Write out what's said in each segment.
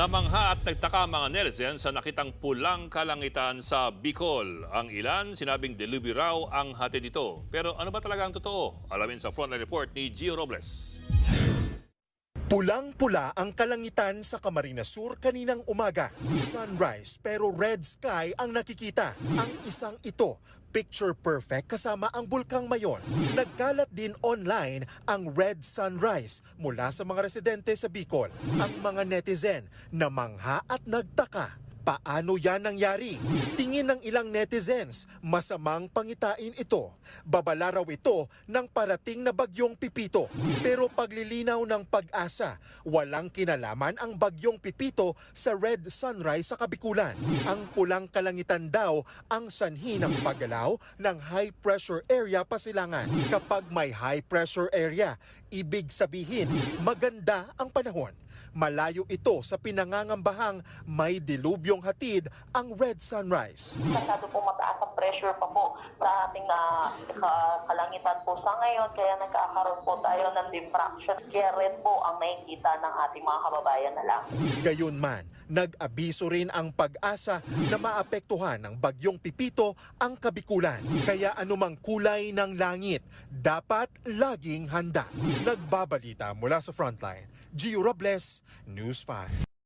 Namangha at nagtaka mga netizens sa nakitang pulang kalangitan sa Bicol. Ang ilan sinabing delubi raw ang hatid nito. Pero ano ba talaga ang totoo? Alamin sa frontline report ni Gio Robles. Pulang-pula ang kalangitan sa Camarines Sur kaninang umaga. Sunrise pero red sky ang nakikita. Ang isang ito, picture perfect kasama ang Bulkang Mayon. Nagkalat din online ang red sunrise mula sa mga residente sa Bicol. Ang mga netizen namangha at nagtaka. Paano yan nangyari? Tingin ng ilang netizens, masamang pangitain ito. Babala raw ito ng parating na bagyong Pipito. Pero paglilinaw ng pag-asa, walang kinalaman ang bagyong Pipito sa red sunrise sa Kabikulan. Ang pulang kalangitan daw ang sanhi ng paggalaw ng high pressure area pasilangan. Kapag may high pressure area, ibig sabihin maganda ang panahon. Malayo ito sa pinangangambahang may dilubyong hatid ang red sunrise. masyado po mataas ang pressure pa po sa ating na ka- kalangitan po sa ngayon kaya nagkakaroon po tayo ng diffraction kaya red po ang nakikita ng ating mga kababayan na lang. Gayunman, nag-abiso rin ang pag-asa na maapektuhan ng bagyong Pipito ang Kabikulan. Kaya anumang kulay ng langit, dapat laging handa. Nagbabalita mula sa Frontline, Gio Robles, News 5.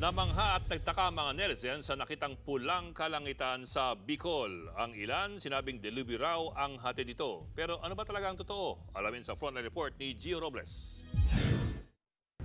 Namangha at nagtaka mga netizens sa nakitang pulang kalangitan sa Bicol. Ang ilan sinabing delubi raw ang hatid nito. Pero ano ba talaga ang totoo? Alamin sa frontline report ni Gio Robles.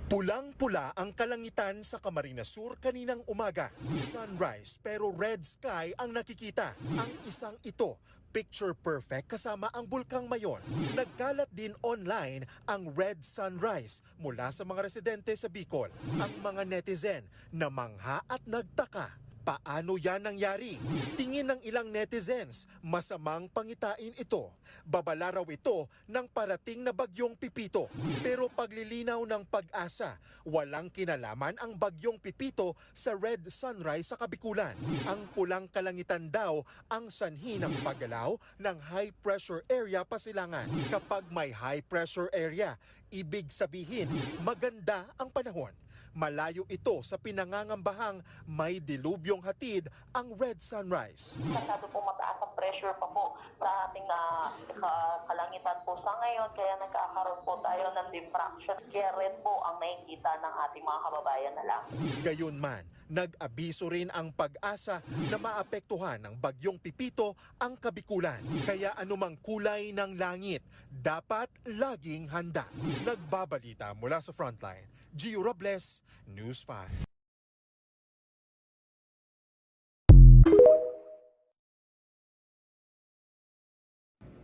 Pulang-pula ang kalangitan sa Camarines Sur kaninang umaga. Sunrise pero red sky ang nakikita. Ang isang ito, picture perfect kasama ang Bulkang Mayon. Nagkalat din online ang red sunrise mula sa mga residente sa Bicol. Ang mga netizen namangha at nagtaka. Paano yan nangyari? Tingin ng ilang netizens, masamang pangitain ito. Babala raw ito ng parating na bagyong Pipito. Pero paglilinaw ng pag-asa, walang kinalaman ang bagyong Pipito sa red sunrise sa Kabikulan. Ang pulang kalangitan daw ang sanhi ng paggalaw ng high pressure area pasilangan. Kapag may high pressure area, ibig sabihin maganda ang panahon. Malayo ito sa pinangangambahang may dilubyong hatid ang red sunrise. Masyado po mataas ang pressure pa po sa ating ka- kalangitan po sa ngayon kaya nagkakaroon po tayo ng diffraction kaya red po ang nakikita ng ating mga kababayan na lang. Gayunman, nag-abiso rin ang pag-asa na maapektuhan ng bagyong Pipito ang Kabikulan. Kaya anumang kulay ng langit, dapat laging handa. Nagbabalita mula sa Frontline, Gio Robles, News 5.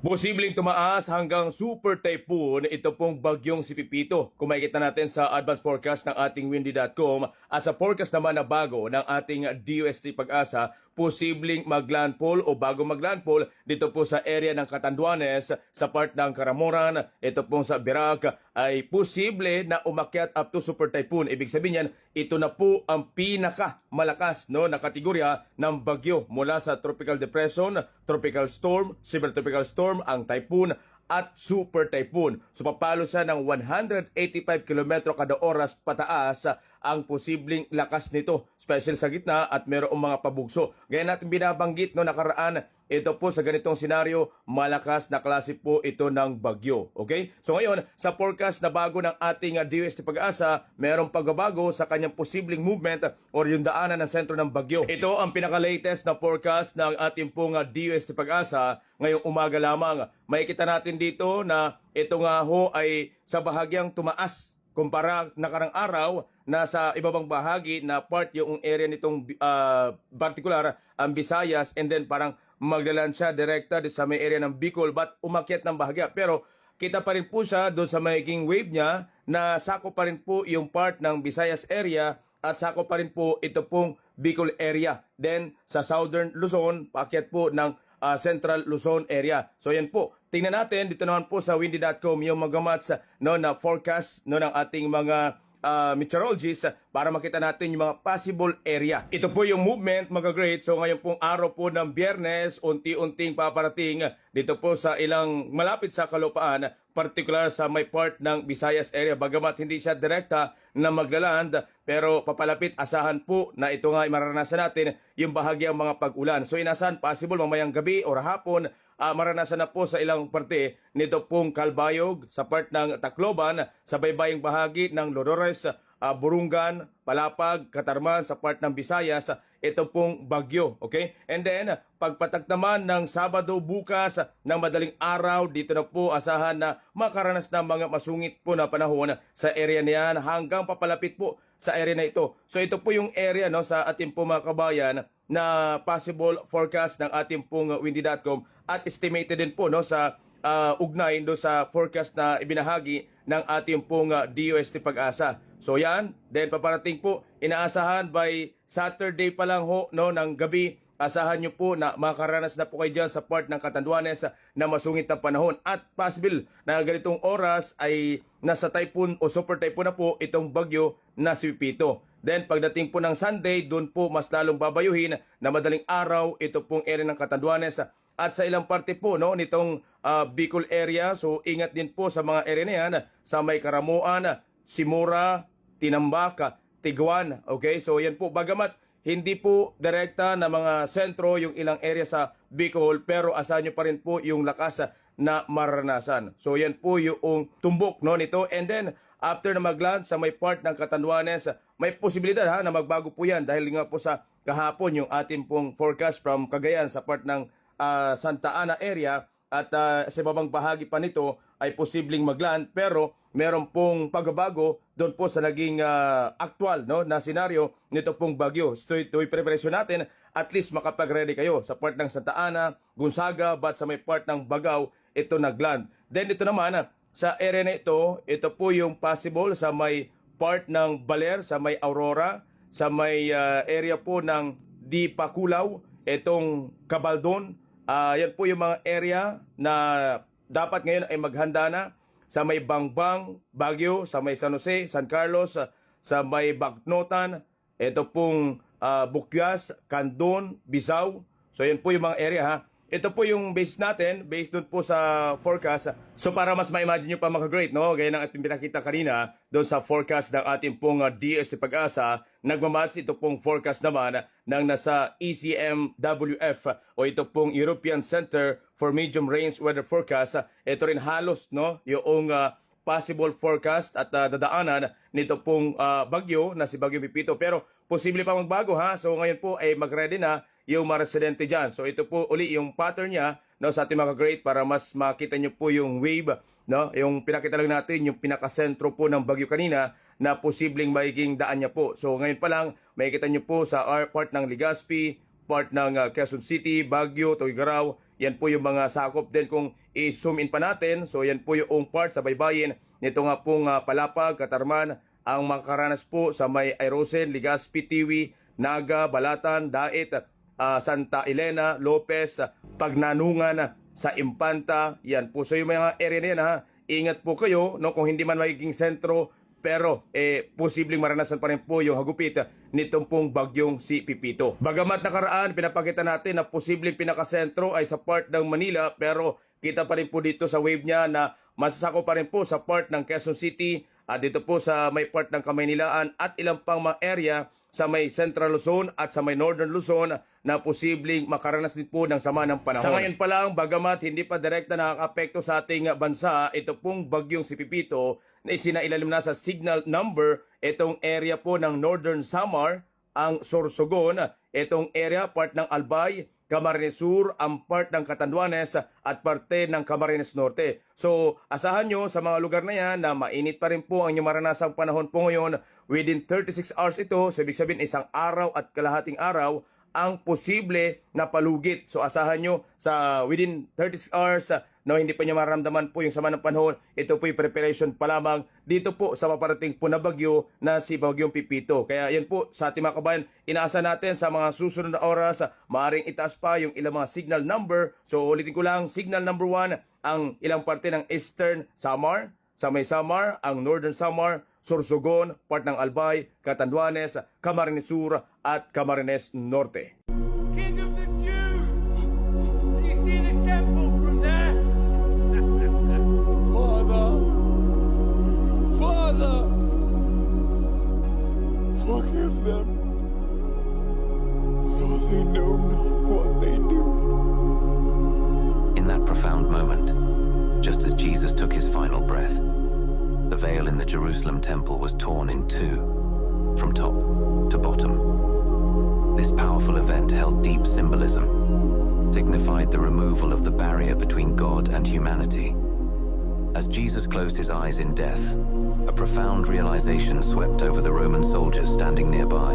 Posibleng tumaas hanggang super typhoon ito pong bagyong si Pipito. Kung makikita natin sa advance forecast ng ating windy.com at sa forecast naman na bago ng ating DUST Pag-asa, posibleng maglandfall o bago maglandfall dito po sa area ng Catanduanes, sa part ng Karamoran, ito pong sa Birac, ay posible na umakyat up to super typhoon. Ibig sabihin yan, ito na po ang pinaka malakas no, na kategorya ng bagyo mula sa tropical depression, tropical storm, severe tropical storm, ang typhoon at super typhoon. So papalo siya ng 185 km kada oras pataas ang posibleng lakas nito, especially sa gitna at mayroong mga pabugso. Gaya natin binabanggit no nakaraan, ito po sa ganitong senaryo, malakas na klase po ito ng bagyo. Okay? So ngayon, sa forecast na bago ng ating uh, DOST Pag-asa, mayroong pagbabago sa kanyang posibleng movement or yung daanan ng sentro ng bagyo. Ito ang pinaka-latest na forecast ng ating pong uh, DOST Pag-asa ngayong umaga lamang. Makikita natin dito na ito nga ho ay sa bahagyang tumaas kumpara nakarang araw na sa ibabang bahagi na part yung area nitong uh, particular ang Visayas and then parang maglalan siya direkta sa may area ng Bicol but umakyat ng bahagya pero kita pa rin po siya doon sa magiging wave niya na sako pa rin po yung part ng Visayas area at sako pa rin po ito pong Bicol area. Then sa Southern Luzon, paakyat po ng uh, Central Luzon area. So yan po. Tingnan natin dito naman po sa windy.com yung mga mats no na forecast no ng ating mga meteorologists ah, para makita natin yung mga possible area. Ito po yung movement mga great. So ngayon pong araw po ng biyernes, unti-unting paparating dito po sa ilang malapit sa kalupaan, particular sa may part ng Visayas area. Bagamat hindi siya direkta na maglaland, pero papalapit asahan po na ito nga ay maranasan natin yung bahagyang mga pag-ulan. So inasahan possible mamayang gabi o hapon ah, maranasan na po sa ilang parte nito pong Kalbayog sa part ng Tacloban sa baybayang bahagi ng Lodores, ah, Burungan, Palapag, Katarman sa part ng Visayas ito pong bagyo, okay? And then pagpatak naman ng Sabado bukas ng madaling araw dito na po asahan na makaranas ng mga masungit po na panahon sa area niyan hanggang papalapit po sa area na ito. So ito po yung area no sa ating po mga kabayan na possible forecast ng ating pong windy.com at estimated din po no sa ah, ugnay do sa forecast na ibinahagi ng ating pong ah, DOST Pag-asa. So yan, then paparating po inaasahan by Saturday pa lang ho no ng gabi asahan nyo po na makaranas na po kayo dyan sa part ng Catanduanes na masungit na panahon. At possible na ganitong oras ay nasa typhoon o super typhoon na po itong bagyo na si Pipito. Then pagdating po ng Sunday, doon po mas lalong babayuhin na madaling araw ito pong area ng Catanduanes at sa ilang parte po no nitong ah, Bicol area. So ingat din po sa mga area na yan sa may Karamuan, Simura, Tinambak, Tiguan. Okay? So yan po bagamat hindi po direkta na mga sentro yung ilang area sa Bicol pero asahan nyo pa rin po yung lakas na maranasan. So yan po yung tumbok no nito and then after na magland sa may part ng Catanduanes may posibilidad ha na magbago po yan dahil nga po sa kahapon yung ating pong forecast from Cagayan sa part ng ah, Santa Ana area at ah, sa babang bahagi pa nito ay posibleng magland pero meron pong pagbabago doon po sa naging ah, actual no na senaryo nito pong bagyo. So ito preparation natin at least makapag-ready kayo sa part ng Santa Ana, Gonzaga, but sa may part ng Bagao ito nagland. Then ito naman sa area na ito, ito po yung possible sa may part ng Baler, sa may Aurora, sa may ah, area po ng Di Paculaw, itong Cabaldon. Ah, yan po yung mga area na dapat ngayon ay maghanda na sa may Bangbang, Baguio, sa may San Jose, San Carlos, sa, sa may Bagnotan, ito pong ah, Bukyas, Candon, Bisao. So yan po yung mga area ha. Ito po yung base natin, based doon po sa forecast. So para mas ma-imagine nyo pa mga great, no? Gaya ng ating pinakita kanina, doon sa forecast ng ating pong uh, DST Pag-asa, nagmamatch ito pong forecast naman ng nasa ECMWF o ito pong European Center for Medium Range Weather Forecast. Ito rin halos, no? Yung uh, possible forecast at uh, dadaanan nito pong uh, bagyo na si Bagyo Pipito. Pero posible pa magbago ha. So ngayon po ay mag-ready na yung mga residente dyan. So ito po uli yung pattern niya no, sa ating mga great para mas makita nyo po yung wave. No? Yung pinakita lang natin yung pinakasentro po ng bagyo kanina na posibleng magiging daan niya po. So ngayon pa lang makikita nyo po sa part ng Legazpi, part ng uh, Quezon City, Baguio, Tuguegarao. Yan po yung mga sakop din kung i-zoom in pa natin. So yan po yung part sa baybayin. Nito nga pong uh, Palapag, Katarman, ang makakaranas po sa may Airosen, Legazpi, Tiwi, Naga, Balatan, Dait, ah, Santa Elena, Lopez, ah, Pagnanungan, sa Impanta. Yan po. So yung mga area na yan ha, ingat po kayo no, kung hindi man magiging sentro pero eh, posibleng maranasan pa rin po yung hagupit nitong pong bagyong si Pipito. Bagamat nakaraan, pinapakita natin na posibleng pinakasentro ay sa part ng Manila pero kita pa rin po dito sa wave niya na masasako pa rin po sa part ng Quezon City at dito po sa may part ng Kamaynilaan at ilang pang mga area sa may Central Luzon at sa may Northern Luzon na posibleng makaranas din po ng sama ng panahon. Sa ngayon pa lang, bagamat hindi pa direkta nakaka-apekto sa ating bansa, ito pong bagyong si Pipito na isinailalim na sa signal number itong area po ng Northern Samar, ang Sorsogon, itong area part ng Albay, Camarines Sur, ang part ng Catanduanes at parte ng Camarines Norte. So, asahan nyo sa mga lugar na yan na mainit pa rin po ang inyong maranasang panahon po ngayon. Within 36 hours ito, so ibig sabihin isang araw at kalahating araw, ang posible na palugit. So asahan nyo sa within 36 hours uh, no hindi pa nyo maramdaman po yung sama ng panahon. Ito po yung preparation pa lamang dito po sa paparating po na bagyo na si Bagyong Pipito. Kaya yan po sa ating mga kabayan, inaasa natin sa mga susunod na oras, uh, maaring itaas pa yung ilang mga signal number. So ulitin ko lang, signal number 1, ang ilang parte ng Eastern Samar, sa may Samar, ang Northern Samar, Sorsogon, part ng Albay, Catanduanes, Camarines Sur at Camarines Norte. Held deep symbolism, signified the removal of the barrier between God and humanity. As Jesus closed his eyes in death, a profound realization swept over the Roman soldiers standing nearby.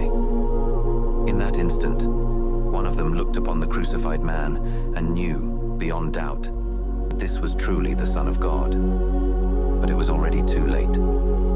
In that instant, one of them looked upon the crucified man and knew, beyond doubt, this was truly the Son of God. But it was already too late.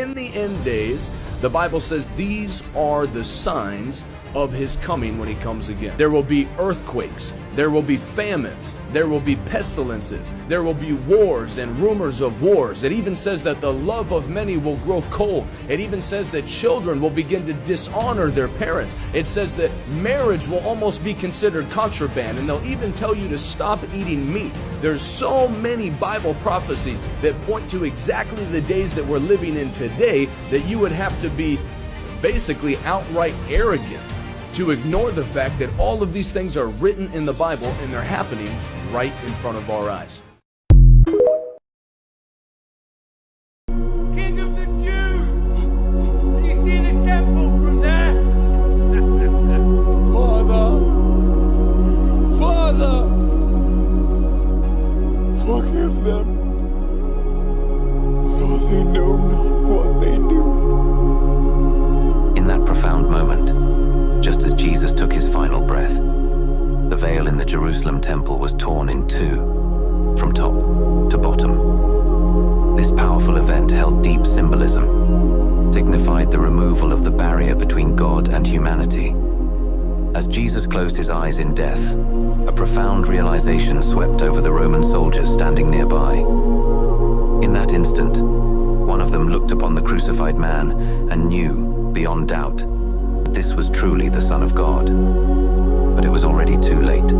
In the end days, the Bible says these are the signs of his coming when he comes again. There will be earthquakes, there will be famines, there will be pestilences, there will be wars and rumors of wars. It even says that the love of many will grow cold. It even says that children will begin to dishonor their parents. It says that marriage will almost be considered contraband, and they'll even tell you to stop eating meat. There's so many Bible prophecies that point to exactly the days that we're living in today that you would have to be basically outright arrogant to ignore the fact that all of these things are written in the Bible and they're happening right in front of our eyes. The removal of the barrier between God and humanity. As Jesus closed his eyes in death, a profound realization swept over the Roman soldiers standing nearby. In that instant, one of them looked upon the crucified man and knew, beyond doubt, that this was truly the Son of God. But it was already too late.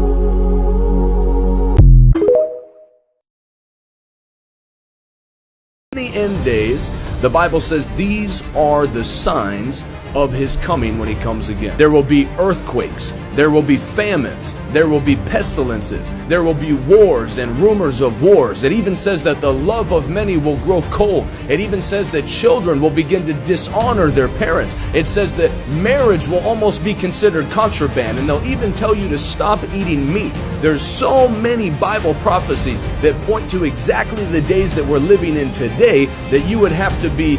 End days, the Bible says these are the signs of his coming when he comes again. There will be earthquakes, there will be famines, there will be pestilences, there will be wars and rumors of wars. It even says that the love of many will grow cold. It even says that children will begin to dishonor their parents. It says that marriage will almost be considered contraband, and they'll even tell you to stop eating meat. There's so many Bible prophecies that point to exactly the days that we're living in today that you would have to be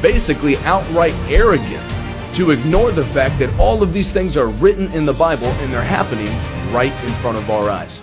basically outright arrogant to ignore the fact that all of these things are written in the Bible and they're happening right in front of our eyes.